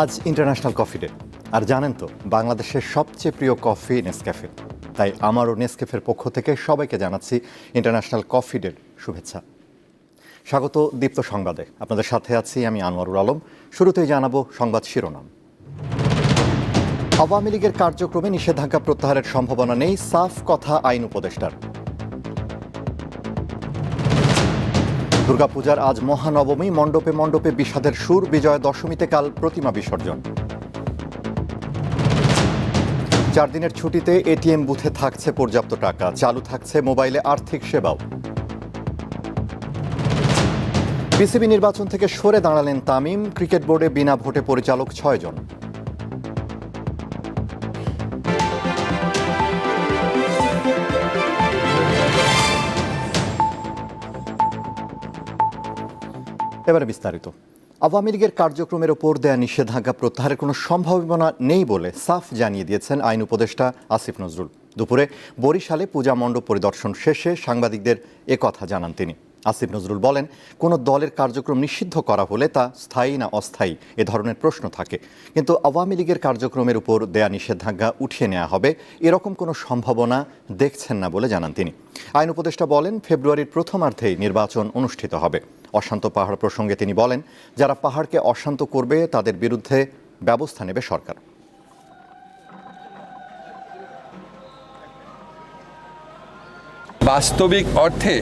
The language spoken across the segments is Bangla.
আজ ইন্টারন্যাশনাল কফি ডে আর জানেন তো, বাংলাদেশের সবচেয়ে প্রিয় কফি নেসক্যাফে তাই আমারও নেসক্যাফের পক্ষ থেকে সবাইকে জানাচ্ছি ইন্টারন্যাশনাল কফি ডের শুভেচ্ছা। স্বাগত দীপ্ত সংবাদে। আপনাদের সাথে আছি আমি আনোয়ারুল আলম। শুরুতেই জানাব সংবাদ শিরোনাম। আওয়ামী লীগের কার্যক্রমে নিষেধাজ্ঞা প্রত্যাহারের সম্ভাবনা নেই, সাফ কথা আইন উপদেষ্টার। দুর্গাপূজার আজ মহানবমী, মণ্ডপে মণ্ডপে বিষাদের সুর, বিজয়া দশমীতে কাল প্রতিমা বিসর্জন। চার দিনের ছুটিতে এটিএম বুথে থাকছে পর্যাপ্ত টাকা, চালু থাকছে মোবাইলে আর্থিক সেবাও। বিসিবি নির্বাচন থেকে সরে দাঁড়ালেন তামিম, ক্রিকেট বোর্ডে বিনা ভোটে পরিচালক ছয়জন। এবারে বিস্তারিত। আওয়ামী লীগের কার্যক্রমের ওপর দেয়া নিষেধাজ্ঞা প্রত্যাহারের কোনো সম্ভাবনা নেই বলে সাফ জানিয়ে দিয়েছেন আইন উপদেষ্টা আসিফ নজরুল। দুপুরে বরিশালে পূজা মণ্ডপ পরিদর্শন শেষে সাংবাদিকদের একথা জানান তিনি। আসিফ নজরুল বলেন, কোনো দলের কার্যক্রম নিষিদ্ধ করা হলে তা স্থায়ী না অস্থায়ী এ ধরনের প্রশ্ন থাকে। কিন্তু আওয়ামী লীগের কার্যক্রমের উপর দেয়া নিষেধাজ্ঞা উঠিয়ে নেওয়া হবে, এরকম কোনো সম্ভাবনা দেখছেন না বলে জানান তিনি। আইন উপদেষ্টা বলেন, ফেব্রুয়ারির প্রথমার্ধেই নির্বাচন অনুষ্ঠিত হবে। অশান্ত পাহাড় প্রসঙ্গে তিনি বলেন, যারা পাহাড়কে অশান্ত করবে, তাদের বিরুদ্ধে ব্যবস্থা নেবে সরকার। বাস্তবিক অর্থে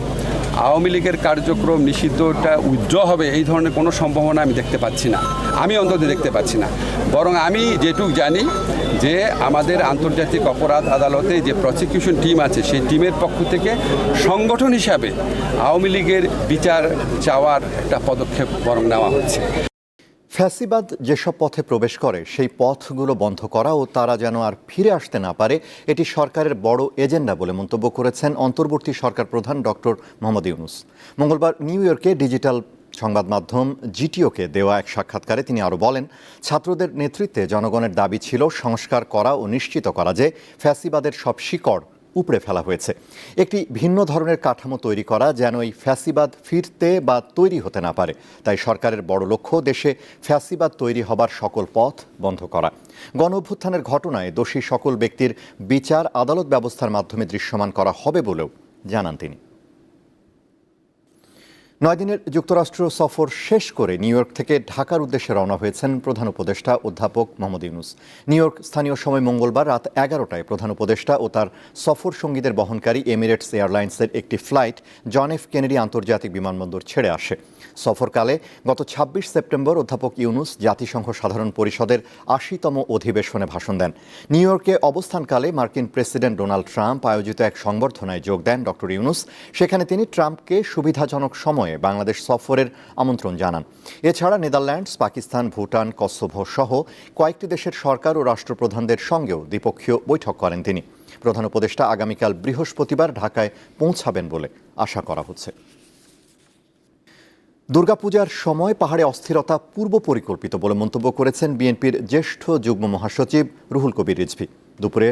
আওয়ামী লীগের কার্যক্রম নিষিদ্ধটা উজ্জ্বল হবে, এই ধরনের কোনো সম্ভাবনা আমি দেখতে পাচ্ছি না। আমি অন্তত দেখতে পাচ্ছি না। বরং আমি যেটুক জানি যে আমাদের আন্তর্জাতিক অপরাধ আদালতে যে প্রসিকিউশন টিম আছে, সেই টিমের পক্ষ থেকে সংগঠন হিসাবে আওয়ামী লীগের বিচার চাওয়ার একটা পদক্ষেপ বরং নেওয়া হচ্ছে। ফ্যাসিবাদ যেসব পথে প্রবেশ করে, সেই পথগুলো বন্ধ করা ও তারা যেন আর ফিরে আসতে না পারে, এটি সরকারের বড় এজেন্ডা বলে মন্তব্য করেছেন অন্তর্বর্তী সরকার প্রধান ডক্টর মোহাম্মদ ইউনুস। মঙ্গলবার নিউ ইয়র্কে ডিজিটাল সংবাদ মাধ্যম জিটিওকে দেওয়া এক সাক্ষাৎকারে তিনি আরও বলেন, ছাত্রদের নেতৃত্বে জনগণের দাবি ছিল সংস্কার করা ও নিশ্চিত করা যে ফ্যাসিবাদের সব শিকড় উপড়ে ফেলা হয়েছে। একটি ভিন্ন ধরনের কাঠামো তৈরি করা যেন এই ফ্যাসিবাদ ফিরতে বা তৈরি হতে না পারে। তাই সরকারের বড় লক্ষ্য দেশে ফ্যাসিবাদ তৈরি হবার সকল পথ বন্ধ করা। গণ অভ্যুত্থানের ঘটনায় দোষী সকল ব্যক্তির বিচার আদালত ব্যবস্থার মাধ্যমে দৃশ্যমান করা হবে বলেও জানান তিনি। নয় দিনের যুক্তরাষ্ট্র সফর শেষ করে নিউ ইয়র্ক থেকে ঢাকার উদ্দেশ্যে রওনা হয়েছেন প্রধান উপদেষ্টা অধ্যাপক মোহাম্মদ ইউনুস। নিউ ইয়র্ক স্থানীয় সময় মঙ্গলবার রাত এগারোটায় প্রধান উপদেষ্টা ও তার সফর সঙ্গীদের বহনকারী এমিরেটস এয়ারলাইন্সের একটি ফ্লাইট জন এফ কেনেডি আন্তর্জাতিক বিমানবন্দর ছেড়ে আসে। সফরকালে গত ২৬ সেপ্টেম্বর অধ্যাপক ইউনুস জাতিসংঘ সাধারণ পরিষদের আশিতম অধিবেশনে ভাষণ দেন। নিউ ইয়র্কে অবস্থানকালে মার্কিন প্রেসিডেন্ট ডোনাল্ড ট্রাম্প আয়োজিত এক সংবর্ধনায় যোগ দেন ডক্টর ইউনুস। সেখানে তিনি ট্রাম্পকে সুবিধাজনক সময়ে বাংলাদেশ সফরের আমন্ত্রণ জানান। এছাড়া নেদারল্যান্ডস, পাকিস্তান, ভুটান, কসোভো সহ কয়েকটি দেশের সরকার ও রাষ্ট্রপ্রধানদের সঙ্গেও দ্বিপক্ষীয় বৈঠক করেন তিনি। প্রধান উপদেষ্টা আগামীকাল বৃহস্পতিবার ঢাকায় পৌঁছাবেন বলে আশা করা হচ্ছে। দুর্গাপূজার সময় পাহাড়ে অস্থিরতা পূর্ব পরিকল্পিত বলে মন্তব্য করেছেন বিএনপির জ্যেষ্ঠ যুগ্ম মহাসচিব রুহুল কবির রিজভি। দুপুরে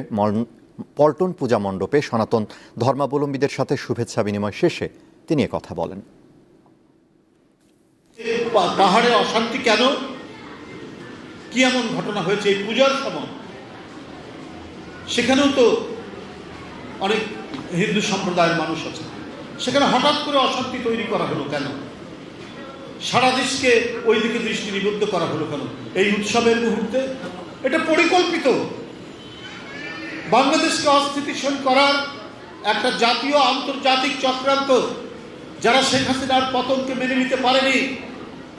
পল্টন পূজা মণ্ডপে সনাতন ধর্মাবলম্বীদের সাথে শুভেচ্ছা বিনিময় শেষে তিনি কথা বলেন। পাহাড়ে অশান্তি কেন? কি এমন ঘটনা হয়েছে এই পূজার সময়? সেখানেও তো অনেক হিন্দু সম্প্রদায়ের মানুষ আছে। সেখানে হঠাৎ করে অশান্তি তৈরি করা হলো কেন? সারা দেশকে ওই দিকে দৃষ্টি নিবদ্ধ করা হলো কেন? এই উৎসবের মুহূর্তে? এটা পরিকল্পিত। বাংলাদেশকে অস্থিতিশীল করার একটা জাতীয় আন্তর্জাতিক চক্রান্ত যারা শেখ হাসিনার পতনকে মেনে নিতে পারেনি,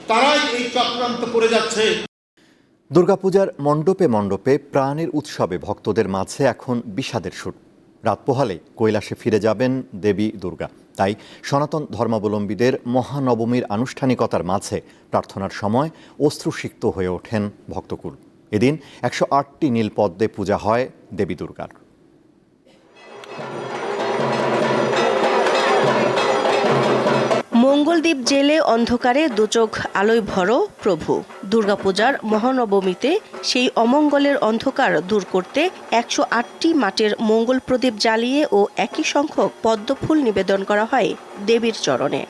তারাই এই চক্রান্ত করে যাচ্ছে। দুর্গাপূজার মণ্ডপে মণ্ডপে প্রাণের উৎসবে ভক্তদের মাঝে এখন বিষাদের সুর। রাত পোহালে কৈলাসে ফিরে যাবেন দেবী দুর্গা। তাই সনাতন ধর্মাবলম্বীদের মহানবমীর আনুষ্ঠানিকতার মাঝে প্রার্থনার সময় অশ্রুসিক্ত হয়ে ওঠেন ভক্তকুল। এদিন একশো আটটি নীলপদ্মে পূজা হয় দেবী দুর্গার। মঙ্গলদ্বীপ জেলে অন্ধকারে দুচোখ আলোয় ভরো প্রভু। দুর্গাপূজার মহানবমীতে সেই অমঙ্গলের অন্ধকার দূর করতে একশো আটটি মাটির মঙ্গল প্রদীপ জ্বালিয়ে ও একই সংখ্যক পদ্মফুল নিবেদন করা হয় দেবীর চরণে।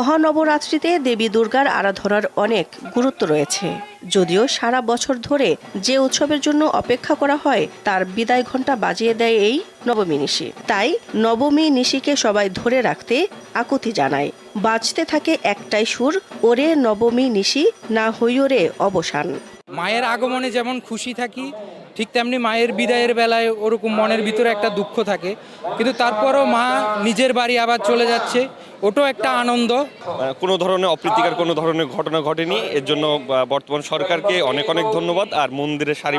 মহানবরাত্রিতে দেবী দুর্গার আরাধনার অনেক গুরুত্ব রয়েছে। যদিও সারা বছর ধরে যে উৎসবের জন্য অপেক্ষা করা হয়, তার বিদায় ঘণ্টা বাজিয়ে দেয় এই নবমী নিশি। তাই নবমী নিশিকে সবাই ধরে রাখতে আকুতি জানায়। বাজতে থাকে একটাই সুর, ওরে নবমী নিশি, না হইওরে অবসান। মায়ের আগমনে যেমন খুশি থাকি, ঠিক তেমনি মায়ের বিদায়ের বেলায় ওরকম মনের ভিতরে একটা দুঃখ থাকে। কিন্তু তারপরও মা নিজের বাড়ি আবার চলে যাচ্ছে ওটাও একটা আনন্দ। কোনো ধরনের অপ্রীতিকর কোনো ধরনের ঘটনা ঘটেনি। এর জন্য বর্তমান সরকারকে অনেক অনেক ধন্যবাদ। আর মন্দিরের সারি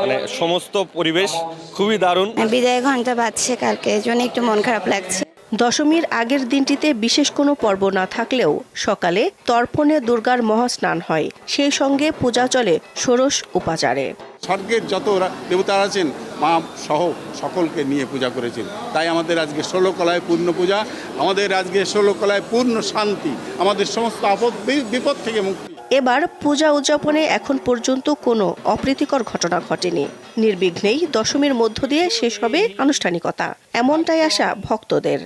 মানে সমস্ত পরিবেশ খুবই দারুণ। বিদায় ঘণ্টা বাজছে কালকে এই জন্য একটু মন খারাপ লাগছে। দশমীর আগের দিনটিতে বিশেষ কোনো পর্ব না থাকলেও সকালে তর্পণে দুর্গার মহাস্নান হয়। সেই সঙ্গে পূজা চলে ষোড়শ উপাচারে। স্বর্গের যত রা- দেবতারা আছেন মা সহ সকলকে নিয়ে পূজা করেছেন। তাই আমাদের আজকে ষোলো কলায় পূর্ণ পূজা আমাদের আজকে ষোলো কলায় পূর্ণ শান্তি আমাদের সমস্ত আপদ বিপদ থেকে মুক্তি। এবার পূজা উদযাপনে এখন পর্যন্ত কোনো অপ্রীতিকর ঘটনা ঘটেনি। নির্বিঘ্নেই দশমীর মধ্য দিয়ে শেষ হবে আনুষ্ঠানিকতা। এমনটাই আশা ভক্তদের।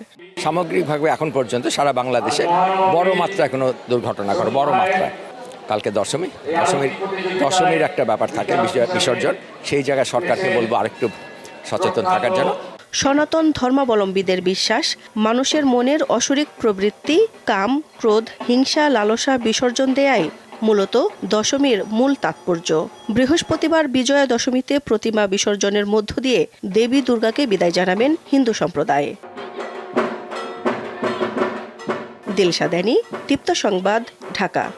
সামগ্রিকভাবে এখন পর্যন্ত সারা বাংলাদেশে বড় মাত্রায় কোনো দুর্ঘটনা করে বড় মাত্রায়। কালকে দশমী, দশমীর দশমীর একটা ব্যাপার থাকে, বিসর্জন- সেই জায়গায় সরকারকে বলব আরেকটু সচেতন থাকার জন্য। সনাতন ধর্মাবলম্বীদের বিশ্বাস, মানুষের মনের অসুরিক প্রবৃত্তি, কাম, ক্রোধ, হিংসা, লালসা, বিসর্জন দেয়াই মূলত দশমীর মূল তাৎপর্য। বৃহস্পতিবার বিজয়া দশমীতে প্রতিমা বিসর্জনের মধ্য দিয়ে দেবী দুর্গাকে বিদায় জানাবেন হিন্দু সম্প্রদায়। দিলশা দেনি দীপ্ত সংবাদ, ঢাকা।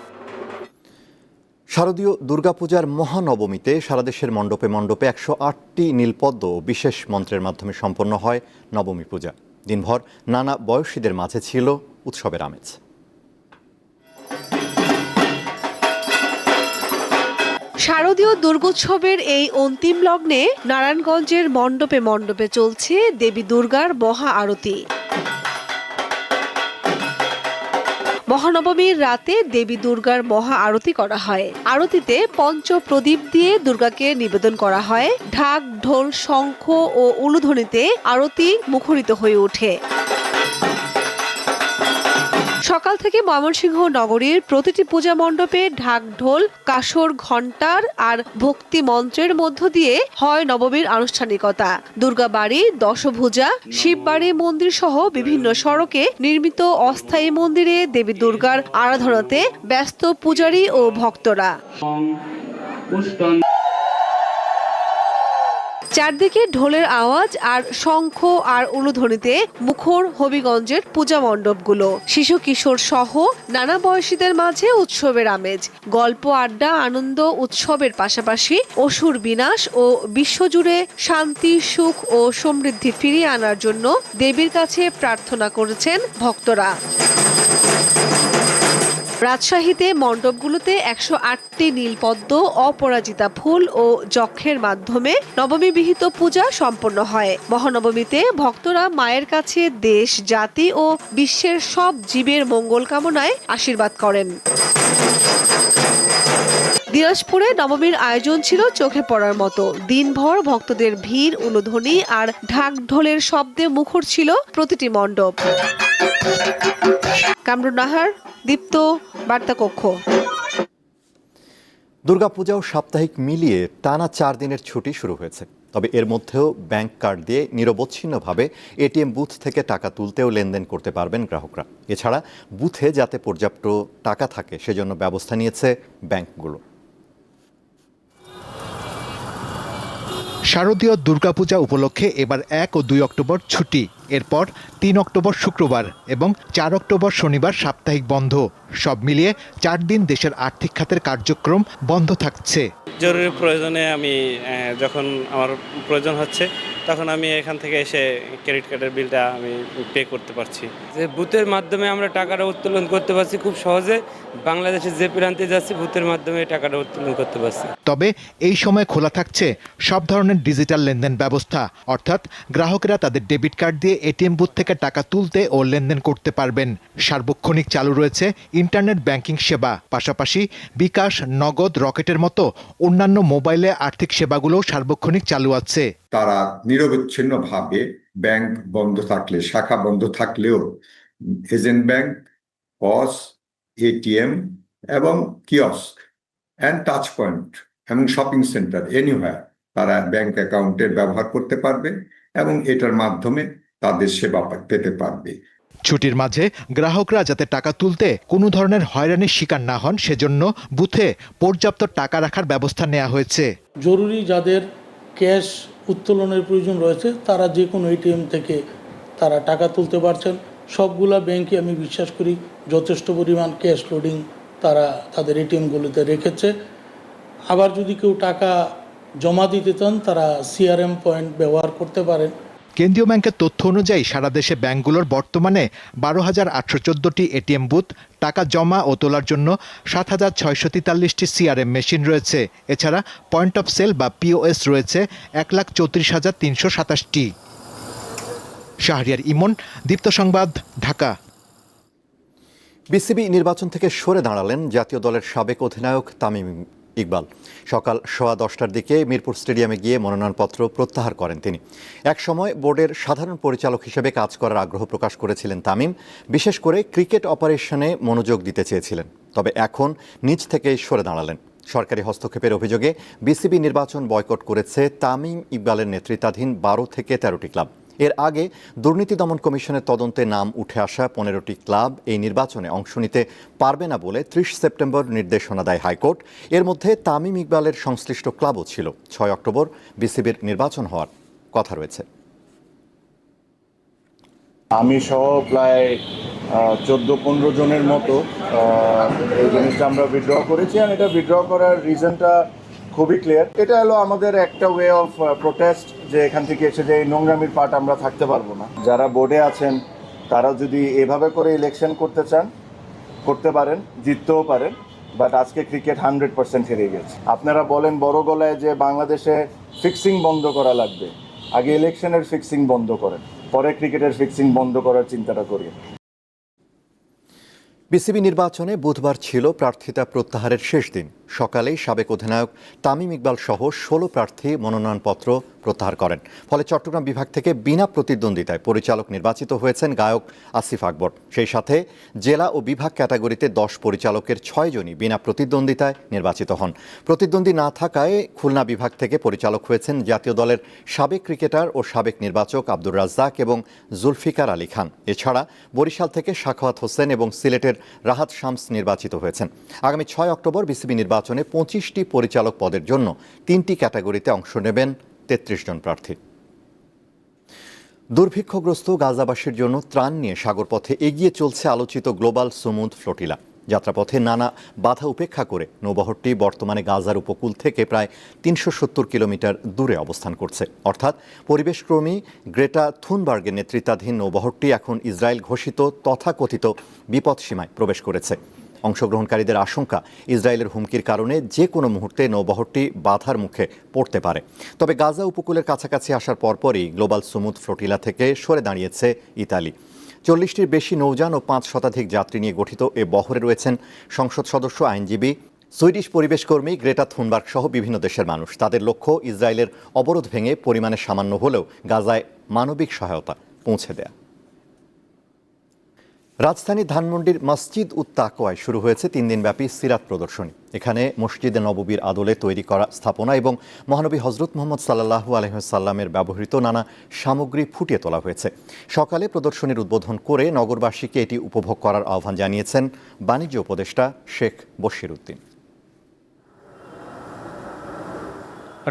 শারদীয় দুর্গাপূজার মহানবমীতে সারা দেশের মণ্ডপে মণ্ডপে একশো আটটি নীলপদ্ম বিশেষ মন্ত্রের মাধ্যমে সম্পন্ন হয় নবমী পূজা। দিনভর নানা বয়সীদের মাঝে ছিল উৎসবের আমেজ। শারদীয় দুর্গোৎসবের এই অন্তিম লগ্নে নারায়ণগঞ্জের মণ্ডপে মণ্ডপে চলছে দেবী দুর্গার মহা আরতি। মহানবমীর রাতে দেবী দুর্গার মহা আরতি করা হয়। আরতিতে পঞ্চ প্রদীপ দিয়ে দুর্গাকে নিবেদন করা হয়। ঢাক, ঢোল, শঙ্খ ও উলুধ্বনিতে আরতি মুখরিত হয়ে ওঠে। সকাল থেকে ময়মনসিংহ নগরীর প্রতিটি পূজা মণ্ডপে ঢাক ঢোল কাসর, ঘণ্টার আর ভক্তি মন্ত্রের মধ্য দিয়ে হয় নবমীর আনুষ্ঠানিকতা। দুর্গাবাড়ি, দশভূজা, শিববাড়ি মন্দির সহ বিভিন্ন সড়কে নির্মিত অস্থায়ী মন্দিরে দেবী দুর্গার আরাধনাতে ব্যস্ত পূজারী ও ভক্তরা। চারদিকে ঢোলের আওয়াজ আর শঙ্খ আর উলুধ্বনিতে মুখর হবিগঞ্জের পূজা মণ্ডপগুলো। শিশু কিশোর সহ নানা বয়সীদের মাঝে উৎসবের আমেজ। গল্প, আড্ডা, আনন্দ, উৎসবের পাশাপাশি অসুর বিনাশ ও বিশ্বজুড়ে শান্তি, সুখ ও সমৃদ্ধি ফিরিয়ে আনার জন্য দেবীর কাছে প্রার্থনা করেছেন ভক্তরা। রাজশাহীতে মণ্ডপগুলোতে একশো আটটি নীলপদ্ম, অপরাজিতা ফুল ও যক্ষের মাধ্যমে নবমী বিহিত পূজা সম্পন্ন হয়। মহানবমীতে ভক্তরা মায়ের কাছে দেশ, জাতি ও বিশ্বের সব জীবের মঙ্গল কামনায় আশীর্বাদ করেন। দিনাজপুরে নবমীর আয়োজন ছিল চোখে পড়ার মতো। দিনভর ভক্তদের ভিড়, উলুধ্বনি আর ঢাক ঢোলের শব্দে মুখর ছিল প্রতিটি মণ্ডপ। কামরুন নাহার দীপ্ত বার্তা কক্ষ দুর্গাপূজা ও সাপ্তাহিক মিলিয়ে টানা চার দিনের ছুটি শুরু হয়েছে। তবে এর মধ্যেও ব্যাংক কার্ড দিয়ে নিরবচ্ছিন্নভাবে এটিএম বুথ থেকে টাকা তুলতেও লেনদেন করতে পারবেন গ্রাহকরা। এছাড়া বুথে যাতে পর্যাপ্ত টাকা থাকে সেজন্য ব্যবস্থা নিয়েছে ব্যাংকগুলো। শারদীয় দুর্গাপূজা উপলক্ষে এবার এক ও দুই অক্টোবর ছুটি। এরপর তিন অক্টোবর শুক্রবার এবং চার অক্টোবর শনিবার সাপ্তাহিক বন্ধ। সব মিলিয়ে চার দিন দেশের আর্থিক খাতের কার্যক্রম বন্ধ থাকছে। জরুরি প্রয়োজনে আমি যখন আমার প্রয়োজন হচ্ছে তখন আমি এখান থেকে এসে ক্রেডিট কার্ডের বিলটা আমি পে করতে পারছি। যে বুথের মাধ্যমে আমরা টাকাটা উত্তোলন করতে পারছি খুব সহজে বাংলাদেশে যে প্রান্তে যাচ্ছি বুথের মাধ্যমে টাকাটা উত্তোলন করতে পারছি। তবে এই সময় খোলা থাকছে সব ধরনের ডিজিটাল লেনদেন ব্যবস্থা অর্থাৎ গ্রাহকেরা তাদের ডেবিট কার্ড দিয়ে এটিএম বুথ থেকে টাকা তুলতে ও লেনদেন করতে পারবেন। সার্বক্ষণিক চালু রয়েছে ইন্টারনেট ব্যাংকিং সেবা, পাশাপাশি বিকাশ, নগদ, রকেটের মতো অন্যান্য মোবাইলে আর্থিক সেবাগুলোও সার্বক্ষণিক চালু আছে। তারা নিরবচ্ছিন্নভাবে ব্যাংক বন্ধ থাকলে, শাখা বন্ধ থাকলেও এজেন্ট ব্যাংক, পস, এটিএম এবং কিয়স্ক অ্যান্ড টাচ পয়েন্ট এবং শপিং সেন্টার এনিওয়ার তারা ব্যাংক অ্যাকাউন্টের ব্যবহার করতে পারবে এবং এটার মাধ্যমে তাদের সেবা পেতে পারবে। ছুটির মাঝে গ্রাহকরা যাতে টাকা তুলতে কোনো ধরনের হয়রানির শিকার না হন, সেজন্য বুথে পর্যাপ্ত টাকা রাখার ব্যবস্থা নেওয়া হয়েছে। জরুরি যাদের ক্যাশ উত্তোলনের প্রয়োজন রয়েছে, তারা যে কোনো এটিএম থেকে তারা টাকা তুলতে পারছেন। সবগুলা ব্যাংকে আমি বিশ্বাস করি যথেষ্ট পরিমাণ ক্যাশ লোডিং তারা তাদের এটিএমগুলোতে রেখেছে। আবার যদি কেউ টাকা জমা দিতে চান, তারা সিআরএম পয়েন্ট ব্যবহার করতে পারেন। কেন্দ্রীয় ব্যাংকের তথ্য অনুযায়ী সারা দেশে ব্যাংকগুলোর বর্তমানে বারো হাজার আটশো চোদ্দটি এটিএম বুথ, টাকা জমা ও তোলার জন্য সাত হাজার ছয়শো তেতাল্লিশটি সিআরএম মেশিন রয়েছে। এছাড়া পয়েন্ট অফ সেল বা পিওএস রয়েছে এক লাখ চৌত্রিশ হাজার তিনশো সাতাশটি। শাহরিয়ার ইমন, দীপ্ত সংবাদ, ঢাকা। বিসিবি নির্বাচন থেকে সরে দাঁড়ালেন জাতীয় দলের সাবেক অধিনায়ক তামিম ইকবাল। সকাল সোয়া দশটার দিকে মিরপুর স্টেডিয়ামে গিয়ে মনোনয়নপত্র প্রত্যাহার করেন তিনি। একসময় বোর্ডের সাধারণ পরিচালক হিসেবে কাজ করার আগ্রহ প্রকাশ করেছিলেন তামিম, বিশেষ করে ক্রিকেট অপারেশনে মনোযোগ দিতে চেয়েছিলেন। তবে এখন নিজ থেকেই সরে দাঁড়ালেন। সরকারি হস্তক্ষেপের অভিযোগে বিসিবি নির্বাচন বয়কট করেছে তামিম ইকবালের নেতৃত্বাধীন বারো থেকে তেরোটি ক্লাব। এর আগে দুর্নীতি দমন কমিশনের তদন্তে নাম উঠে আসা পনেরোটি ক্লাব এই নির্বাচনে অংশ নিতে পারবে না বলে ত্রিশ সেপ্টেম্বর নির্দেশনা দেয় হাইকোর্ট। এর মধ্যে তামিম ইকবালের সংশ্লিষ্ট ক্লাবও ছিল। ছয় অক্টোবর বিসিবির নির্বাচন হওয়ার কথা রয়েছে। আমি সহ প্রায় চোদ্দ পনেরো জনের মতো এই জিনিসটা আমরা উইথড্র করেছি। আর এটা উইথড্র করার রিজনটা খুবই ক্লিয়ার এটা হলো আমাদের একটা ওয়ে অফ প্রোটেস্ট যে এখান থেকে এসে যে এই নোংরামির পার্ট আমরা থাকতে পারব না। যারা বোর্ডে আছেন, তারা যদি এভাবে করে ইলেকশন করতে চান, করতে পারেন, জিততেও পারেন বাট আজকে ক্রিকেট হান্ড্রেড পার্সেন্ট হেরে গেছে। আপনারা বলেন বড় গলায় যে বাংলাদেশে ফিক্সিং বন্ধ করা লাগবে। আগে ইলেকশনের ফিক্সিং বন্ধ করেন, পরে ক্রিকেটের ফিক্সিং বন্ধ করার চিন্তাটা করি বিসিবি নির্বাচনে বুধবার ছিল প্রার্থিতা প্রত্যাহারের শেষ দিন। সকালেই সাবেক অধিনায়ক তামিম ইকবাল সহ ষোলো প্রার্থী মনোনয়নপত্র প্রত্যাহার করেন। ফলে চট্টগ্রাম বিভাগ থেকে বিনা প্রতিদ্বন্দ্বিতায় পরিচালক নির্বাচিত হয়েছেন গায়ক আসিফ আকবর। সেই সাথে জেলা ও বিভাগ ক্যাটাগরিতে দশ পরিচালকের ছয়জনই বিনা প্রতিদ্বন্দ্বিতায় নির্বাচিত হন। প্রতিদ্বন্দ্বী না থাকায় খুলনা বিভাগ থেকে পরিচালক হয়েছেন জাতীয় দলের সাবেক ক্রিকেটার ও সাবেক নির্বাচক আব্দুর রাজ্জাক এবং জুলফিকার আলী খান। এছাড়া বরিশাল থেকে সাখাওয়াত হোসেন এবং সিলেটের রাহাত শামস নির্বাচিত হয়েছেন। আগামী ছয় অক্টোবর বিসিবি নির্বাচনে পঁচিশটি পরিচালক পদের জন্য তিনটি ক্যাটাগরিতে অংশ নেবেন তেত্রিশ জন প্রার্থী। দুর্ভিক্ষগ্রস্ত গাজাবাসীর জন্য ত্রাণ নিয়ে সাগরপথে এগিয়ে চলছে আলোচিত গ্লোবাল সুমুদ ফ্লোটিলা। যাত্রাপথে নানা বাধা উপেক্ষা করে নৌবহরটি বর্তমানে গাজার উপকূল থেকে প্রায় তিনশো সত্তর কিলোমিটার দূরে অবস্থান করছে। অর্থাৎ পরিবেশক্রমী গ্রেটা থুনবার্গের নেতৃত্বাধীন নৌবহরটি এখন ইসরায়েল ঘোষিত তথাকথিত বিপদসীমায় প্রবেশ করেছে। অংশগ্রহণকারীদের আশঙ্কা ইসরায়েলের হুমকির কারণে যে কোনো মুহূর্তে নৌবহরটি বাধার মুখে পড়তে পারে। তবে গাজা উপকূলের কাছাকাছি আসার পরপরই গ্লোবাল সুমুদ ফ্লোটিলা থেকে সরে দাঁড়িয়েছে ইতালি। চল্লিশটির বেশি নৌযান ও পাঁচ শতাধিক যাত্রী নিয়ে গঠিত এ বহরে রয়েছেন সংসদ সদস্য আইনজীবী, সুইডিশ পরিবেশকর্মী গ্রেটা থুনবার্গ সহ বিভিন্ন দেশের মানুষ। তাদের লক্ষ্য ইসরায়েলের অবরোধ ভেঙে পরিমাণে সামান্য হলেও গাজায় মানবিক সহায়তা পৌঁছে দেয়া। রাজধানী ধানমন্ডির মসজিদ উত্তাকোয়ায় শুরু হয়েছে তিন দিনব্যাপী সিরাত প্রদর্শনী। এখানে মসজিদে নববীর আদলে তৈরি করা স্থাপনা এবং মহানবী হজরত মোহাম্মদ সাল্লাহু আলহামের ব্যবহৃত নানা সামগ্রী ফুটিয়ে তোলা হয়েছে। সকালে প্রদর্শনীর উদ্বোধন করে নগরবাসীকে এটি উপভোগ করার আহ্বান জানিয়েছেন বাণিজ্য উপদেষ্টা শেখ বশির উদ্দিন।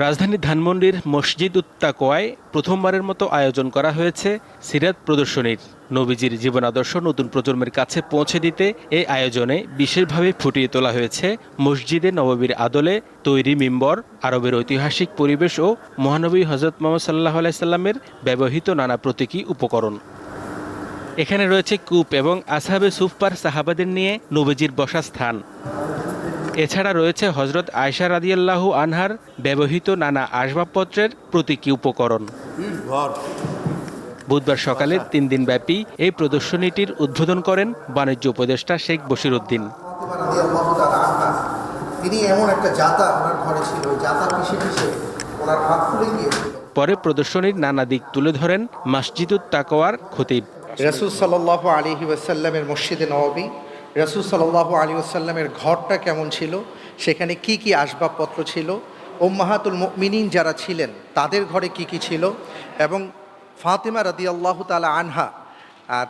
রাজধানী ধানমন্ডির মসজিদ উত্তাকোয়ায় প্রথমবারের মতো আয়োজন করা হয়েছে সিরাত প্রদর্শনীর। নবীজির জীবনাদর্শ নতুন প্রজন্মের কাছে পৌঁছে দিতে এই আয়োজনে বিশেষভাবে ফুটিয়ে তোলা হয়েছে মসজিদে নববীর আদলে তৈরি মিম্বর, আরবের ঐতিহাসিক পরিবেশ ও মহানবী হজরত মোহাম্মদ সাল্লাহ আলাইসাল্লামের ব্যবহৃত নানা প্রতীকী উপকরণ। এখানে রয়েছে কূপ এবং আসাবে সুফপার সাহাবাদের নিয়ে নবীজির বসা স্থান। এছাড়া রয়েছে হজরত আয়সা রাদিয়াল্লাহু আনহার ব্যবহৃত নানা আসবাবপত্রের প্রতীকী উপকরণ। বুধবার সকালে তিন দিনব্যাপী এই প্রদর্শনীটির উদ্বোধন করেন বাণিজ্য উপদেষ্টা শেখ বশির উদ্দিন তিনি এমন একটা জাতা ওনার ঘরে ছিল জাতা পিষে পিষে ওনার হাত ফুলে গিয়েছিল পরে প্রদর্শনীর নানা দিক তুলে ধরেন মাসজিদুত তাকোয়ার খতিব। রসুল সাল্লাহ আলী ওয়াসাল্লামের মসজিদে নবী রসুল সাল্লাহ আলী আসাল্লামের ঘরটা কেমন ছিল? সেখানে কি কি আসবাবপত্র ছিল? ওম্মাহাতুল মিনিন যারা ছিলেন, তাদের ঘরে কি কি ছিল? এবং ফাতেমা রাদি আল্লাহ তালা আনহা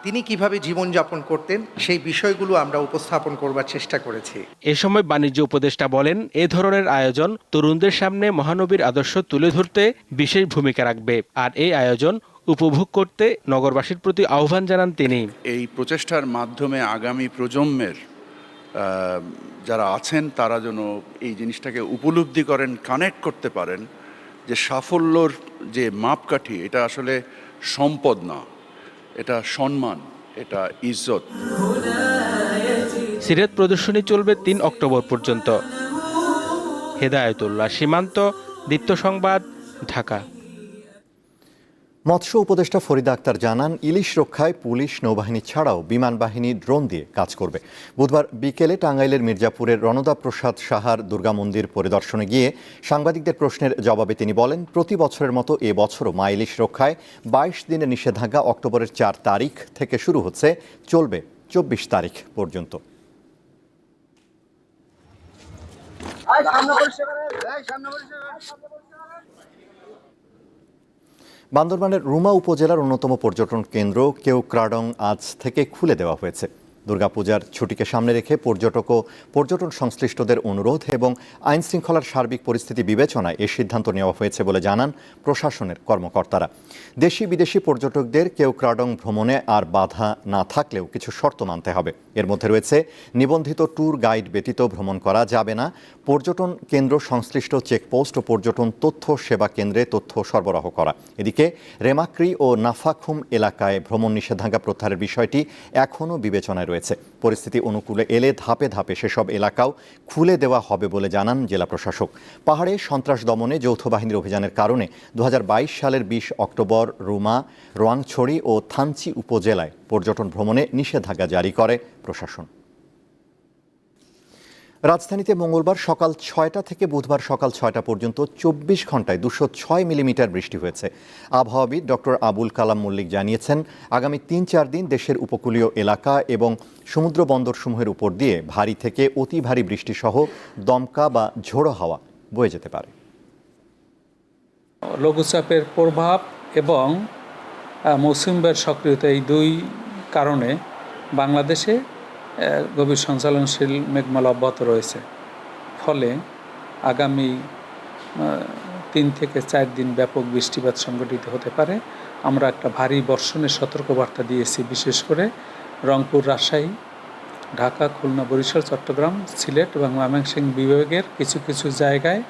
তিনি কীভাবে জীবনযাপন করতেন? সেই বিষয়গুলো আমরা উপস্থাপন করবার চেষ্টা করেছি। এ সময় বাণিজ্য উপদেষ্টা বলেন, এ ধরনের আয়োজন তরুণদের সামনে মহানবীর আদর্শ তুলে ধরতে বিশেষ ভূমিকা রাখবে। আর এই আয়োজন উপভোগ করতে নগরবাসীর প্রতি আহ্বান জানান তিনি। এই প্রচেষ্টার মাধ্যমে আগামী প্রজন্মের যারা আছেন তারা যেন এই জিনিসটাকে উপলব্ধি করেন কানেক্ট করতে পারেন যে সাফল্যর যে মাপকাঠি এটা আসলে সম্পদ না। এটা সম্মান এটা ইজ্জত। সিরাত প্রদর্শনী চলবে তিন অক্টোবর পর্যন্ত। হেদায়তুল্লাহ সীমান্ত দীপ্ত সংবাদ ঢাকা। মৎস্য উপদেষ্টা ফরিদা আক্তার জানান, ইলিশ রক্ষায় পুলিশ নৌবাহিনী ছাড়াও বিমান বাহিনী ড্রোন দিয়ে কাজ করবে। বুধবার বিকেলে টাঙ্গাইলের মির্জাপুরের রণদা প্রসাদ সাহার দুর্গা মন্দির পরিদর্শনে গিয়ে সাংবাদিকদের প্রশ্নের জবাবে তিনি বলেন, প্রতি বছরের মতো এ বছরও মা ইলিশ রক্ষায় বাইশ দিনের নিষেধাজ্ঞা অক্টোবরের চার তারিখ থেকে শুরু হচ্ছে, চলবে চব্বিশ তারিখ পর্যন্ত। বান্দরবানের রুমা উপজেলার অন্যতম পর্যটন কেন্দ্র কেউ ক্রাডং আজ থেকে খুলে দেওয়া হয়েছে। দুর্গাপূজার ছুটিকে সামনে রেখে পর্যটক ও পর্যটন সংশ্লিষ্টদের অনুরোধ এবং আইন শৃঙ্খলার সার্বিক পরিস্থিতি বিবেচনায় এ সিদ্ধান্ত নেওয়া হয়েছে বলে জানান প্রশাসনের কর্মকর্তারা। দেশি বিদেশি পর্যটকদের কেউক্রাডং ভ্রমণে আর বাধা না থাকলেও কিছু শর্ত মানতে হবে। এর মধ্যে রয়েছে নিবন্ধিত ট্যুর গাইড ব্যতীত ভ্রমণ করা যাবে না। পর্যটন কেন্দ্র সংশ্লিষ্ট চেকপোস্ট ও পর্যটন তথ্য সেবা কেন্দ্রে তথ্য সরবরাহ করা। এদিকে রেমাক্রি ও নাফাখুম এলাকায় ভ্রমণ নিষেধাজ্ঞা প্রত্যাহারের বিষয়টি এখনও বিবেচনায় রয়েছে। পরিস্থিতি অনুকূলে এলে ধাপে ধাপে সেসব এলাকাও খুলে দেওয়া হবে বলে জানান জেলা প্রশাসক। পাহাড়ে সন্ত্রাস দমনে যৌথ বাহিনীর অভিযানের কারণে দু হাজার বাইশ সালের বিশ অক্টোবর রুমা, রোয়াংছড়ি ও থানচি উপজেলায় পর্যটন ভ্রমণে নিষেধাজ্ঞা জারি করে প্রশাসন। রাজধানীতে মঙ্গলবার সকাল ছয়টা থেকে বুধবার সকাল ছয়টা পর্যন্ত চব্বিশ ঘন্টায় দুশো ছয় মিলিমিটার বৃষ্টি হয়েছে। আবহাওয়াবিদ ডক্টর আবুল কালাম মল্লিক জানিয়েছেন আগামী তিন চার দিন দেশের উপকূলীয় এলাকা এবং সমুদ্র বন্দরসমূহের উপর দিয়ে ভারী থেকে অতি ভারী বৃষ্টিসহ দমকা বা ঝোড়ো হাওয়া বয়ে যেতে পারে। লঘুচাপের প্রভাব এবং আহ, মৌসুমি বায়ুর সক্রিয়তা এই দুই কারণে বাংলাদেশে গভীর সঞ্চালনশীল মেঘমালা অব্যাহত রয়েছে। ফলে আগামী তিন থেকে চার দিন ব্যাপক বৃষ্টিপাত সংঘটিত হতে পারে। আমরা একটা ভারী বর্ষণের সতর্কবার্তা দিয়েছি, বিশেষ করে রংপুর, রাজশাহী, ঢাকা, খুলনা, বরিশাল, চট্টগ্রাম, সিলেট এবং ময়মনসিংহ বিভাগের কিছু কিছু জায়গায়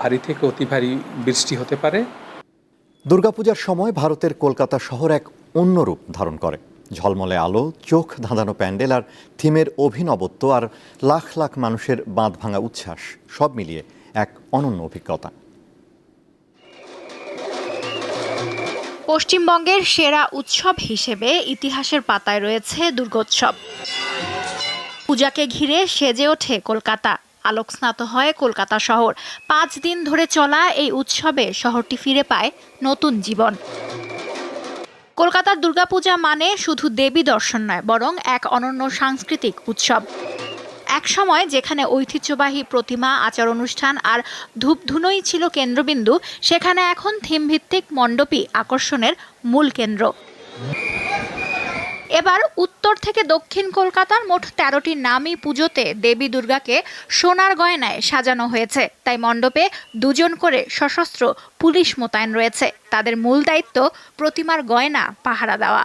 ভারী থেকে অতি ভারী বৃষ্টি হতে পারে। দুর্গাপূজার সময় ভারতের কলকাতা শহর এক অন্য রূপ ধারণ করে। ঝলমলে আলো, চোখ ধাঁধানো প্যান্ডেল আর থিমের অভিনবত্ব আর লাখ লাখ মানুষের বাঁধ ভাঙা উচ্ছ্বাস, সব মিলিয়ে এক অনন্য অভিজ্ঞতা। পশ্চিমবঙ্গের সেরা উৎসব হিসেবে ইতিহাসের পাতায় রয়েছে দুর্গোৎসব। পূজাকে ঘিরে সেজে ওঠে কলকাতা। আলোকস্নাত হয় কলকাতা শহর। পাঁচ দিন ধরে চলা এই উৎসবে শহরটি ফিরে পায় নতুন জীবন। কলকাতার দুর্গাপূজা মানে শুধু দেবী দর্শন নয়, বরং এক অনন্য সাংস্কৃতিক উৎসব। এক সময় যেখানে ঐতিহ্যবাহী প্রতিমা, আচার অনুষ্ঠান আর ধূপধুনোই ছিল কেন্দ্রবিন্দু, সেখানে এখন থিমভিত্তিক মণ্ডপই আকর্ষণের মূল কেন্দ্র। এবার উত্তর থেকে দক্ষিণ কলকাতার মোট তেরোটি নামী পুজোতে দেবী দুর্গাকে সোনার গয়নায় সাজানো হয়েছে। তাই মণ্ডপে দুজন করে সশস্ত্র পুলিশ মোতায়েন রয়েছে। তাদের মূল দায়িত্ব প্রতিমার গয়না, পাহারা দেওয়া।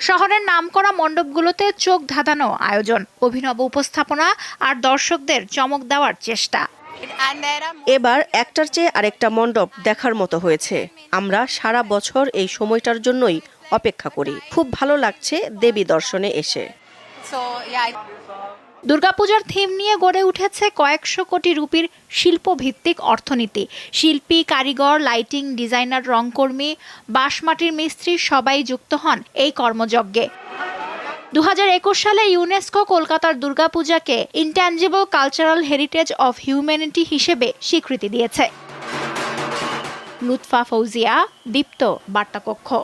শহরের নামকরা মণ্ডপগুলোতে চোখ ধাঁধানো আয়োজন, অভিনব উপস্থাপনা আর দর্শকদের চমক দেওয়ার চেষ্টা। এবার একটার চেয়ে আরেকটা মণ্ডপ দেখার মতো হয়েছে। আমরা সারা বছর এই সময়টার জন্যই অপেক্ষা করি। খুব ভালো লাগছে দেবী দর্শনে এসে। দুর্গাপূজার থিম নিয়ে গড়ে উঠেছে কয়েকশো কোটি রুপির শিল্পভিত্তিক অর্থনীতি। শিল্পী, কারিগর লাইটিং ডিজাইনার রংকর্মী, বাঁশমাটির মিস্ত্রি সবাই যুক্ত হন এই কর্মযজ্ঞে। দু হাজার একুশ সালে ইউনেস্কো কলকাতার দুর্গাপূজাকে intangible cultural heritage of humanity হিসেবে স্বীকৃতি দিয়েছে। লুৎফা ফৌজিয়া, দীপ্ত বার্তাকক্ষ।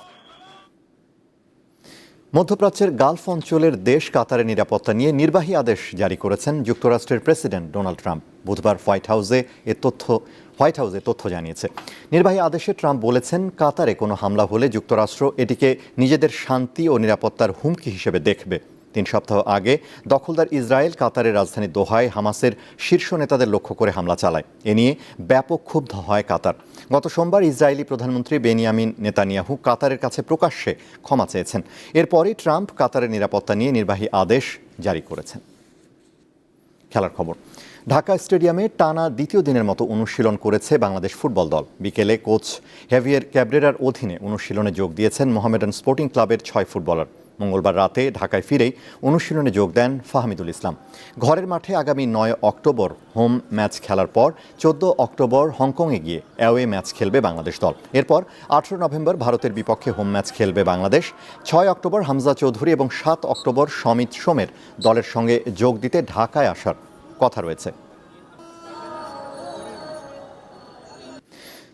মধ্যপ্রাচ্যের গালফ অঞ্চলের দেশ কাতারের নিরাপত্তা নিয়ে নির্বাহী আদেশ জারি করেছেন যুক্তরাষ্ট্রের প্রেসিডেন্ট ডোনাল্ড ট্রাম্প। বুধবার হোয়াইট হাউসে এ তথ্য, হোয়াইট হাউসে তথ্য জানিয়েছে। নির্বাহী আদেশে ট্রাম্প বলেছেন, কাতারে কোনো হামলা হলে যুক্তরাষ্ট্র এটিকে নিজেদের শান্তি ও নিরাপত্তার হুমকি হিসেবে দেখবে। তিন সপ্তাহ আগে দখলদার ইসরায়েল কাতারের রাজধানী দোহায় হামাসের শীর্ষ নেতাদের লক্ষ্য করে হামলা চালায়। এ নিয়ে ব্যাপক ক্ষুব্ধ হয় কাতার। গত সোমবার ইসরায়েলি প্রধানমন্ত্রী বেনিয়ামিন নেতানিয়াহু কাতারের কাছে প্রকাশ্যে ক্ষমা চেয়েছেন। এরপরই ট্রাম্প কাতারের নিরাপত্তা নিয়ে নির্বাহী আদেশ জারি করেছেন। খেলার খবর। ঢাকা স্টেডিয়ামে টানা দ্বিতীয় দিনের মতো অনুশীলন করেছে বাংলাদেশ ফুটবল দল। বিকেলে কোচ হেভিয়ার ক্যাবরেরার অধীনে অনুশীলনে যোগ দিয়েছেন মোহামেডান স্পোর্টিং ক্লাবের ছয় ফুটবলার। মঙ্গলবার রাতে ঢাকায় ফিরেই অনুশীলনে যোগ দেন ফাহমিদুল ইসলাম। ঘরের মাঠে আগামী নয় অক্টোবর হোম ম্যাচ খেলার পর চোদ্দ অক্টোবর হংকংয়ে গিয়ে অ্যাওয়ে ম্যাচ খেলবে বাংলাদেশ দল। এরপর আঠেরো নভেম্বর ভারতের বিপক্ষে হোম ম্যাচ খেলবে বাংলাদেশ। ছয় অক্টোবর হামজা চৌধুরী এবং সাত অক্টোবর সমিত সোমের দলের সঙ্গে যোগ দিতে ঢাকায় আসার কথা রয়েছে।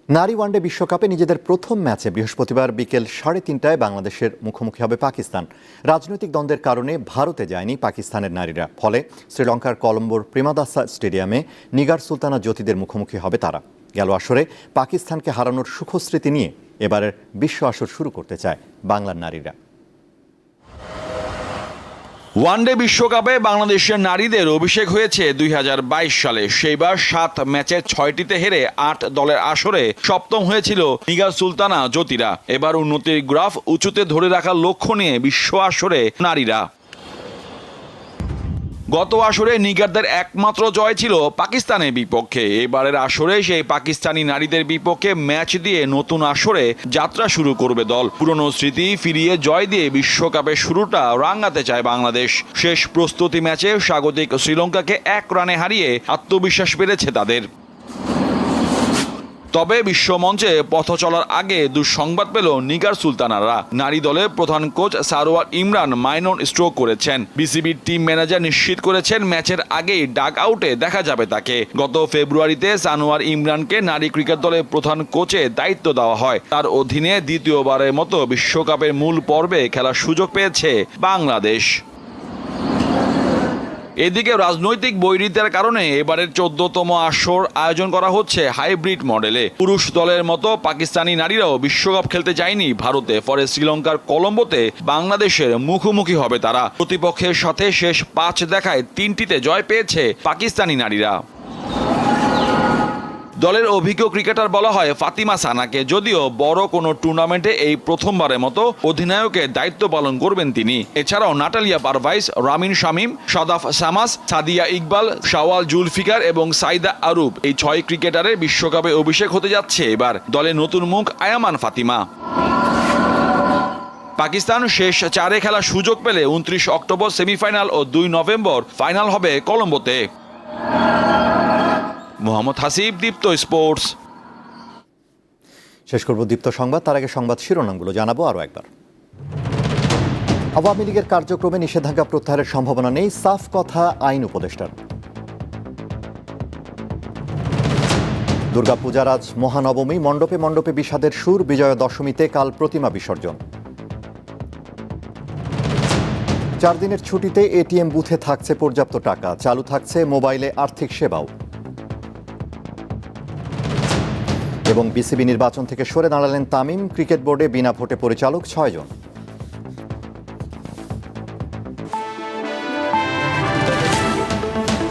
নারী ওয়ানডে বিশ্বকাপে নিজেদের প্রথম ম্যাচে বৃহস্পতিবার বিকেল সাড়ে তিনটায় বাংলাদেশের মুখোমুখি হবে পাকিস্তান। রাজনৈতিক দ্বন্দ্বের কারণে ভারতে যায়নি পাকিস্তানের নারীরা। ফলে শ্রীলঙ্কার কলম্বোর প্রেমাদাসা স্টেডিয়ামে নিগার সুলতানা জ্যোতিদের মুখোমুখি হবে তারা। গেল আসরে পাকিস্তানকে হারানোর সুখস্মৃতি নিয়ে এবারের বিশ্ব আসর শুরু করতে চায় বাংলার নারীরা। ওয়ানডে বিশ্বকাপে বাংলাদেশের নারীদের অভিষেক হয়েছে দুই হাজার বাইশ সালে। সেইবার সাত ম্যাচের ছয়টিতে হেরে আট দলের আসরে সপ্তম হয়েছিল নিগার সুলতানা জ্যোতিরা। এবার উন্নতির গ্রাফ উঁচুতে ধরে রাখার লক্ষ্য নিয়ে বিশ্ব আসরে নারীরা। গত আসরে নিগারদের একমাত্র জয় ছিল পাকিস্তানের বিপক্ষে। এবারের আসরে সেই পাকিস্তানি নারীদের বিপক্ষে ম্যাচ দিয়ে নতুন আসরে যাত্রা শুরু করবে দল। পুরনো স্মৃতি ফিরিয়ে জয় দিয়ে বিশ্বকাপের শুরুটা রাঙাতে চায় বাংলাদেশ। শেষ প্রস্তুতি ম্যাচে স্বাগতিক শ্রীলঙ্কাকে এক রানে হারিয়ে আত্মবিশ্বাস বেড়েছে তাদের। তবে বিশ্বমঞ্চে পথ চলার আগে দুঃসংবাদ পেল নিগার সুলতানারা। নারী দলের প্রধান coach Sarwar Imran minor stroke করেছেন। বিসিবির টিম ম্যানেজার নিশ্চিত করেছেন ম্যাচের আগেই ডাক আউটে দেখা যাবে তাকে। গত ফেব্রুয়ারিতে সানোয়ার ইমরানকে নারী ক্রিকেট দলের প্রধান কোচে দায়িত্ব দেওয়া হয়। তার অধীনে দ্বিতীয়বারের মতো বিশ্বকাপের মূল পর্বে খেলার সুযোগ পেয়েছে বাংলাদেশ। এদিকে রাজনৈতিক বৈরিতার কারণে এবারের চোদ্দতম আসর আয়োজন করা হচ্ছে হাইব্রিড মডেলে। পুরুষ দলের মতো পাকিস্তানি নারীরাও বিশ্বকাপ খেলতে যায়নি ভারতে, ফলে শ্রীলঙ্কার কলম্বোতে বাংলাদেশের মুখোমুখি হবে তারা। প্রতিপক্ষের সাথে শেষ পাঁচ দেখায় তিনটিতে জয় পেয়েছে পাকিস্তানি নারীরা। দলের অভিজ্ঞ ক্রিকেটার বলা হয় ফাতিমা সানাকে। যদিও বড় কোনো টুর্নামেন্টে এই প্রথমবারের মতো অধিনায়কের দায়িত্ব পালন করবেন তিনি। এছাড়াও নাটালিয়া পারভাইস, রামিন শামিম, সাদাফ সামাস, সাদিয়া ইকবাল, শাওয়াল জুলফিকার এবং সাইদা আরুব এই ছয় ক্রিকেটারের বিশ্বকাপে অভিষেক হতে যাচ্ছে এবার। দলের নতুন মুখ আয়ামান ফাতিমা। পাকিস্তান শেষ চারে খেলার সুযোগ পেলে উনত্রিশ অক্টোবর সেমিফাইনাল ও দুই নভেম্বর ফাইনাল হবে কলম্বোতে। মোহাম্মদ হাসিব, দীপ্ত স্পোর্টস। শেষ করব দীপ্ত সংবাদ, তার আগে সংবাদ শিরোনামগুলো জানাব আরও একবার। আওয়ামী লীগের কার্যক্রমে নিষেধাজ্ঞা প্রত্যাহারের সম্ভাবনা নেই, সাফ কথা আইন উপদেষ্টার। দুর্গাপূজার আজ মহানবমী, মণ্ডপে মণ্ডপে বিষাদের সুর, বিজয়া দশমীতে কাল প্রতিমা বিসর্জন। চার দিনের ছুটিতে এটিএম বুথে থাকছে পর্যাপ্ত টাকা, চালু থাকছে মোবাইলে আর্থিক সেবাও। এবং বিসিবি নির্বাচন থেকে সরে দাঁড়ালেন তামিম। ক্রিকেট বোর্ডে বিনা ভোটে পরিচালক ছয়জন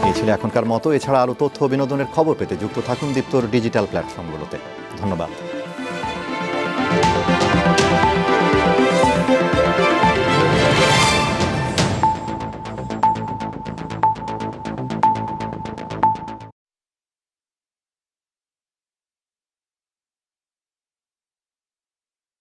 এই ছিল এখনকার মতো। এছাড়া আরও তথ্য বিনোদনের খবর পেতে যুক্ত থাকুন দীপ্তর ডিজিটাল প্ল্যাটফর্মগুলোতে। ধন্যবাদ।